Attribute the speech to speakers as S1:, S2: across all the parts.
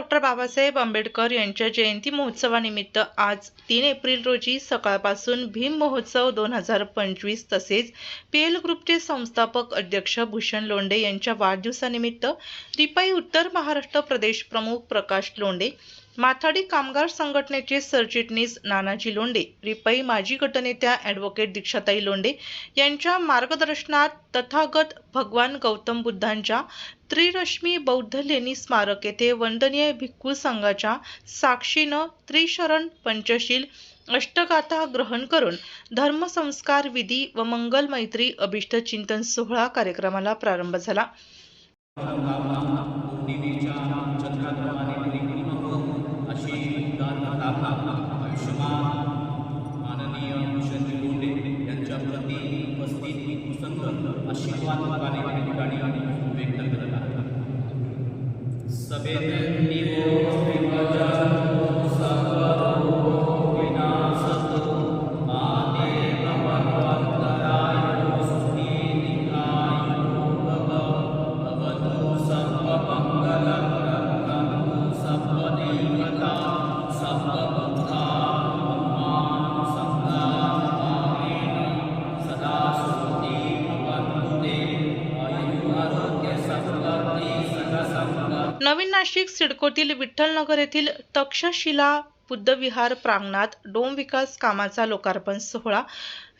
S1: Doctor Babasaheb Ambedkar यांच्या जयंती महोत्सवानिमित्त आज तीन एप्रिल रोजी सकाळपासून भीम महोत्सव दोन हजार पंचवीस तसेच पी एल ग्रुपचे संस्थापक अध्यक्ष भूषण लोंढे यांच्या वाढदिवसानिमित्त रिपाई उत्तर महाराष्ट्र प्रदेश प्रमुख प्रकाश लोंढे माथाडी कामगार संघटनेचे सरचिटणीस नानाजी लोंडे रिपाई माजी गटनेत्या ॲडव्होकेट दीक्षाताई लोंडे यांच्या मार्गदर्शनात तथागत भगवान गौतम बुद्धांच्या त्रिरश्मी बौद्ध लेणी स्मारक येथे वंदनीय भिक्खू संघाच्या साक्षीनं त्रिशरण पंचशील अष्टगाथा ग्रहण करून धर्मसंस्कार विधी व मंगल मैत्री अभिष्ट चिंतन सोहळा कार्यक्रमाला प्रारंभ झाला.
S2: कुसंग या ठिकाणी व्यक्त करत आहे सभेत
S1: नवीन नाशिक सिडकोतील विठ्ठलनगर येथील तक्षशिला बुद्धविहार प्रांगणात डोम विकास कामाचा लोकार्पण सोहळा.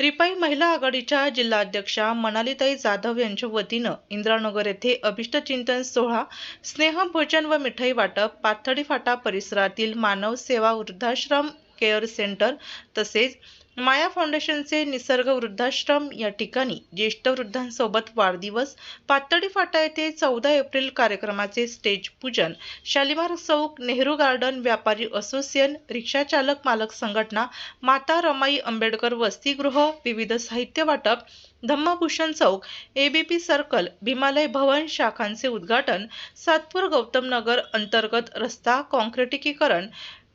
S1: रिपाई महिला आघाडीच्या जिल्हाध्यक्षा मनालीताई जाधव यांच्या वतीनं इंद्रानगर येथे अभिष्टचिंतन सोहळा. स्नेहभोजन व मिठाई वाटप पाथडी फाटा परिसरातील मानव सेवा वृद्धाश्रम केअर सेंटर तसेच माया फाउंडेशनचे निसर्ग वृद्धाश्रम या ठिकाणी ज्येष्ठ वृद्धांसोबत वाढदिवस पातळी फाटा येथे चौदा एप्रिल कार्यक्रमाचे स्टेज पूजन शालिमार चौक नेहरू गार्डन व्यापारी असोसिएशन रिक्षा चालक मालक संघटना माता रमाई आंबेडकर वसतिगृह विविध साहित्य वाटप धम्मभूषण चौक एबीपी सर्कल भीमालय भवन शाखांचे उद्घाटन सातपूर गौतम नगर अंतर्गत रस्ता कॉन्क्रिटीकरण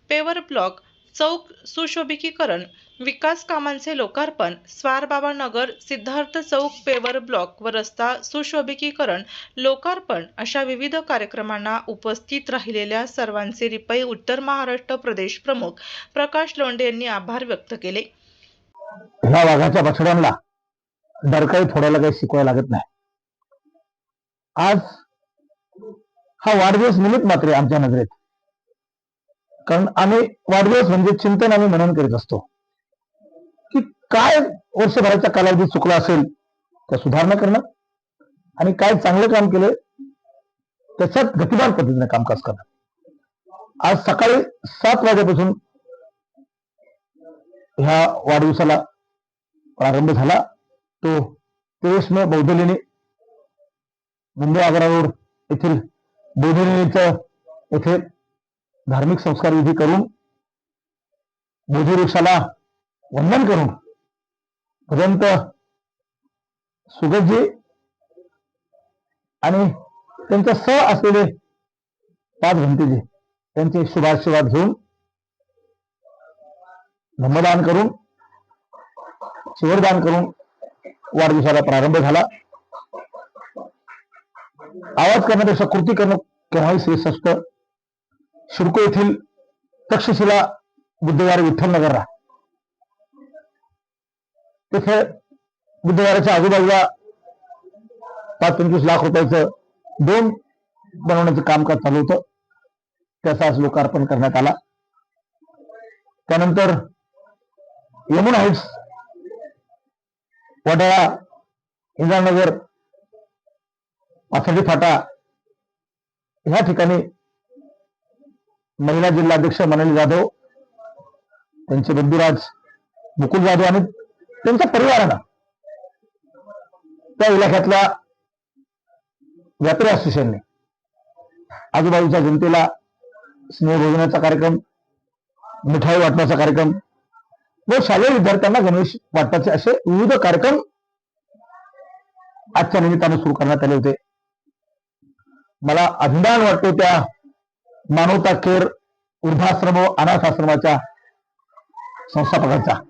S1: पेवर ब्लॉक चौक सुशोभिकीकरण विकास कामांचे लोकार्पण स्वारबाबा नगर सिद्धार्थ चौक पेवर ब्लॉक व रस्ता सुशोभिकीकरण लोकार्पण अशा विविध कार्यक्रमांना उपस्थित राहिलेल्या सर्वांचे रिपाई उत्तर महाराष्ट्र प्रदेश प्रमुख प्रकाश लोंढे यांनी आभार व्यक्त केले.
S3: ह्या वाघाच्या बछड्यांना डरकाळी फोडायला काही शिकवायला लागत नाही. आज हा वाढदिवस निमित्त मात्र आमच्या नजरेत. कारण आम्ही वाढदिवस म्हणजे चिंतन आम्ही मनन करीत असतो. की काय वर्षभराचा कालावधी चुकला असेल त्या सुधारणा करणं आणि काय चांगलं काम केलं त्याच्यात गतिमान पद्धतीने कामकाज करणं. आज सकाळी सात वाजेपासून ह्या वाढदिवसाला प्रारंभ झाला. तो तेवीसमे बौद्धलेणी मुंबई आग्रा रोड येथील बौद्धलेणीचं येथे धार्मिक संस्कार विधी करून बोधी वृक्षाला वंदन करून भगवंत सुगतजी आणि त्यांच्या स असलेले पाच घंटेजी त्यांचे शुभाशीर्वाद घेऊन धम्मदान करून शिवरदान करून वाढदिवसाला प्रारंभ झाला. आवाज करण्यापेक्षा कृती करणं केव्हाही श्रेष्ठ असतं. सिडको येथील तक्षशिला बुद्धवार विठ्ठलनगरला. तिथे बुद्धवाराच्या आजूबाजूला पाच पंचवीस लाख रुपयाचं दोन बनवण्याचं कामकाज चालू होतं. त्याचा आज लोकार्पण करण्यात आला. त्यानंतर यमुना हाईट्स वडाळा इंद्रानगर पाथर्डी फाटा ह्या ठिकाणी महिला जिल्हाध्यक्ष मनाली जाधव त्यांचे बंधुराज मुकुल जाधव आणि त्यांच्या परिवारानं त्या इलाक्यातल्या व्यापारी असोसिएशनने आजूबाजूच्या जनतेला स्नेहभोजनाचा कार्यक्रम मिठाई वाटण्याचा कार्यक्रम व शालेय विद्यार्थ्यांना गणवेश वाटपाचे असे विविध कार्यक्रम आजच्या निमित्ताने सुरू करण्यात आले होते. मला अभिमान वाटतो त्या मानवता केअर वृद्धाश्रम व अनाथ आश्रमाच्या संस्थापकांचा.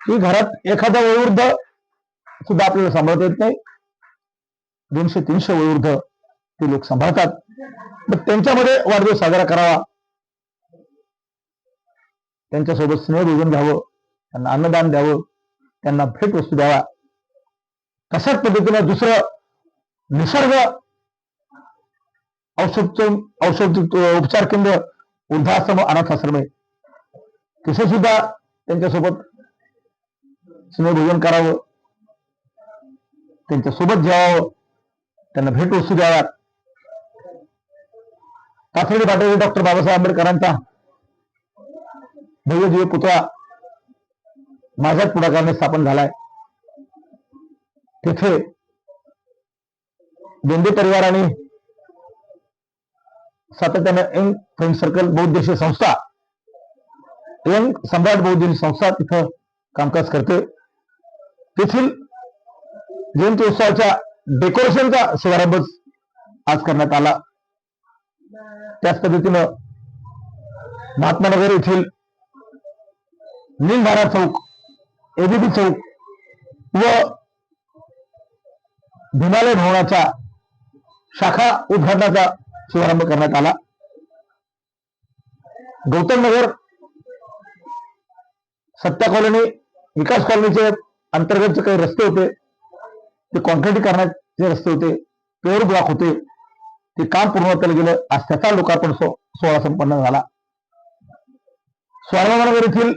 S3: की घरात एखादा वयोवृद्ध सुद्धा आपल्याला सांभाळता येत नाही. दोनशे तीनशे वयोवृद्ध ते लोक सांभाळतात. मग त्यांच्यामध्ये वाढदिवस साजरा करावा. त्यांच्यासोबत स्नेहभोजन घ्यावं. त्यांना अन्नदान द्यावं. त्यांना भेट वस्तू द्यावा तशाच पद्धतीनं दुसरं निसर्ग औषध औषध उपचार केंद्र वृद्धाश्रम अनाथाश्रम आहे. तिथे सुद्धा त्यांच्यासोबत स्नेहभोजन करावं. त्यांच्यासोबत जेवावं. त्यांना भेटवस्तू द्याव्यात. तातडी पाटील डॉक्टर बाबासाहेब आंबेडकरांचा. भव्यजीव पुतळा माझ्याच पुढाकाराने स्थापन झालाय. तिथे बेंदे परिवाराने सातत्यानं यंग फ्रेंड सर्कल बहुउद्देशीय संस्था. यंग सम्राट बहुउद्देशीय संस्था तिथं कामकाज करते. तेथील जयंती उत्सवाच्या डेकोरेशनचा शुभारंभ आज करण्यात आला. त्याच पद्धतीनं महात्मा नगर येथील नीलधारा चौक एबीपी चौक व हिमालय भवनाच्या शाखा उद्घाटनाचा शुभारंभ करण्यात आला. गौतम नगर सत्ता कॉलनी विकास कॉलनीचे अंतर्गत जे काही रस्ते होते. ते कॉन्क्रिटीकरणाचे रस्ते होते. पेवर ब्लॉक होते. ते काम पूर्ण केलं गेलं. आज त्याचा लोकार्पण सो- सोहळा संपन्न झाला. स्वारमानगर येथील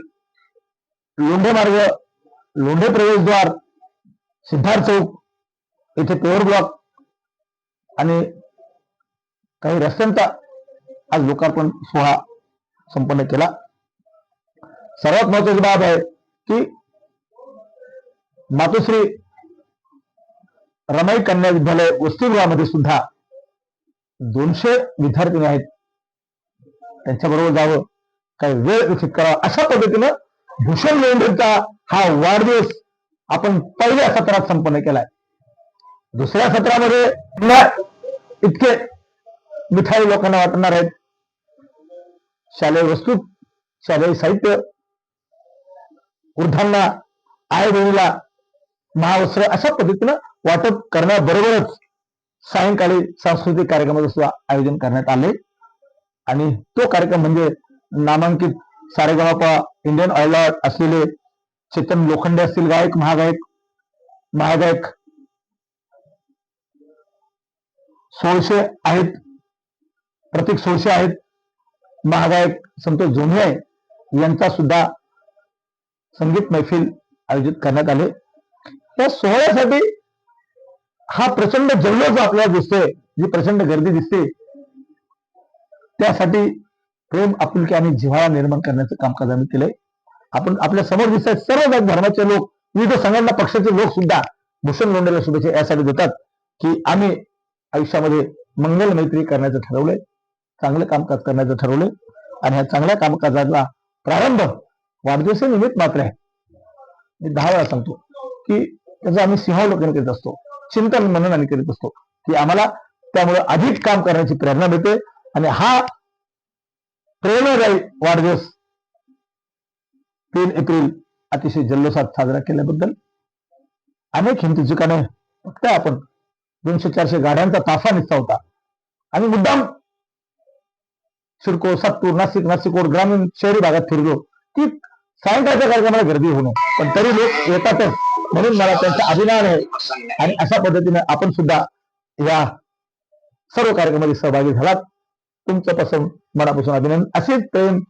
S3: लोंढे मार्ग लोंढे प्रवेशद्वार सिद्धार्थ चौक येथे पेवर ब्लॉक आणि काही रस्त्यांचा आज लोकार्पण सोहळा संपन्न केला. सर्वात महत्वाची बाब आहे की मातोश्री रमाई कन्या विद्यालय वसतिगृहामध्ये सुद्धा दोनशे विद्यार्थी आहेत त्यांच्याबरोबर जावं काही वेळ विकसित करावा अशा पद्धतीनं भूषण लोंढेचा हा वाढदिवस आपण पहिल्या सत्रात संपन्न केलाय. दुसऱ्या सत्रामध्ये इतके मिठाई लोकांना वाटणार आहेत. शालेय वस्तू शालेय साहित्य वृद्धांना आई बहिणीला महावस्त्र अशा पद्धतीनं वाटप करण्याबरोबरच सायंकाळी सांस्कृतिक कार्यक्रमाचं सुद्धा आयोजन करण्यात आले आणि तो कार्यक्रम म्हणजे नामांकित सारेगामापा इंडियन ऑइल असलेले चेतन लोखंडे असतील गायक महागायक महागायक सोळशे आहेत प्रतीक सोळशे आहेत. महागायक संतोष जोंधळे यांचा सुद्धा संगीत मैफिल आयोजित करण्यात आले. त्या सोहळ्यासाठी हा प्रचंड जल्लोष आपल्याला दिसतोय. जी प्रचंड गर्दी दिसते त्यासाठी प्रेम आपुलकी आणि जिव्हाळा निर्माण करण्याचं कामकाज आम्ही केलंय. आपण आपल्यासमोर दिसत आहेत सर्व जात धर्माचे लोक विविध संघटना पक्षाचे लोक सुद्धा भूषण लोंढेला शुभेच्छा यासाठी देतात की आम्ही आयुष्यामध्ये मंगल मैत्री करण्याचं ठरवलंय. चांगलं कामकाज करण्याचं ठरवलंय. आणि ह्या चांगल्या कामकाजाला प्रारंभ वाढदिवसानिमित्त मात्र आहे. मी दहा वेळा सांगतो की त्याचं आम्ही सिंहावलोकन करीत असतो. चिंतन मनन आम्ही करीत असतो. की आम्हाला त्यामुळे अधिक काम करण्याची प्रेरणा मिळते. आणि हा प्रेरणादायी वाढदिवस तीन एप्रिल अतिशय जल्लोषात साजरा केल्याबद्दल अनेक हिंदू चुकाने फक्त आपण दोनशे चारशे गाड्यांचा ताफा निघता होता. आणि मुद्दाम सिडको सातपूर नाशिक नाशिकोड ग्रामीण शहरी भागात फिरलो. की सायंकाळच्या कार्यक्रमाला गर्दी होणं. पण तरी लोक येतातच. म्हणून मला त्यांचा अभिमान आहे. आणि अशा पद्धतीने आपण सुद्धा या सर्व कार्यक्रमामध्ये सहभागी झालात. तुमच्यापासून मनापासून अभिनंदन. असेच प्रेम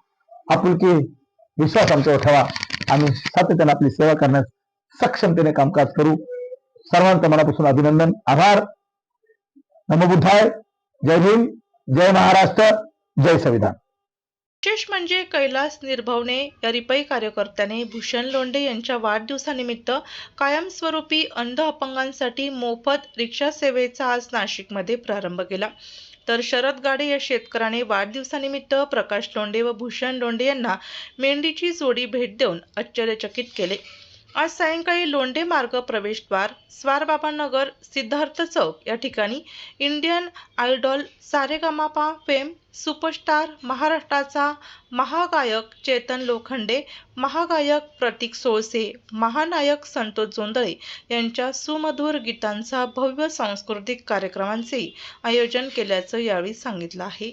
S3: आपुलकी विश्वास आमच्यावर ठेवा. आम्ही सातत्याने आपली सेवा करण्यास सक्षमतेने कामकाज करू. सर्वांचं मनापासून अभिनंदन. आभार. नमबुद्धाय जय भीम जय महाराष्ट्र. जय संविधान.
S1: विशेष म्हणजे कैलास निर्भवने या रिपाई कार्यकर्त्याने भूषण लोंढे यांच्या वाढदिवसानिमित्त कायमस्वरूपी अंध अपंगांसाठी मोफत रिक्षा सेवेचा आज नाशिकमध्ये प्रारंभ केला. तर शरद गाडे या शेतकऱ्याने वाढदिवसानिमित्त प्रकाश लोंढे व भूषण लोंढे यांना मेंढीची जोडी भेट देऊन आश्चर्यचकित केले. आज सायंकाळी लोंढे मार्ग प्रवेशद्वार स्वारबाबा नगर सिद्धार्थ चौक या ठिकाणी Indian Idol Saregamapa fame superstar महाराष्ट्राचा महागायक चेतन लोखंडे महागायक प्रतीक सोळसे महानायक संतोष जोंदळे यांच्या सुमधुर गीतांचा भव्य सांस्कृतिक कार्यक्रमांचे आयोजन केल्याचं यावेळी सांगितलं आहे.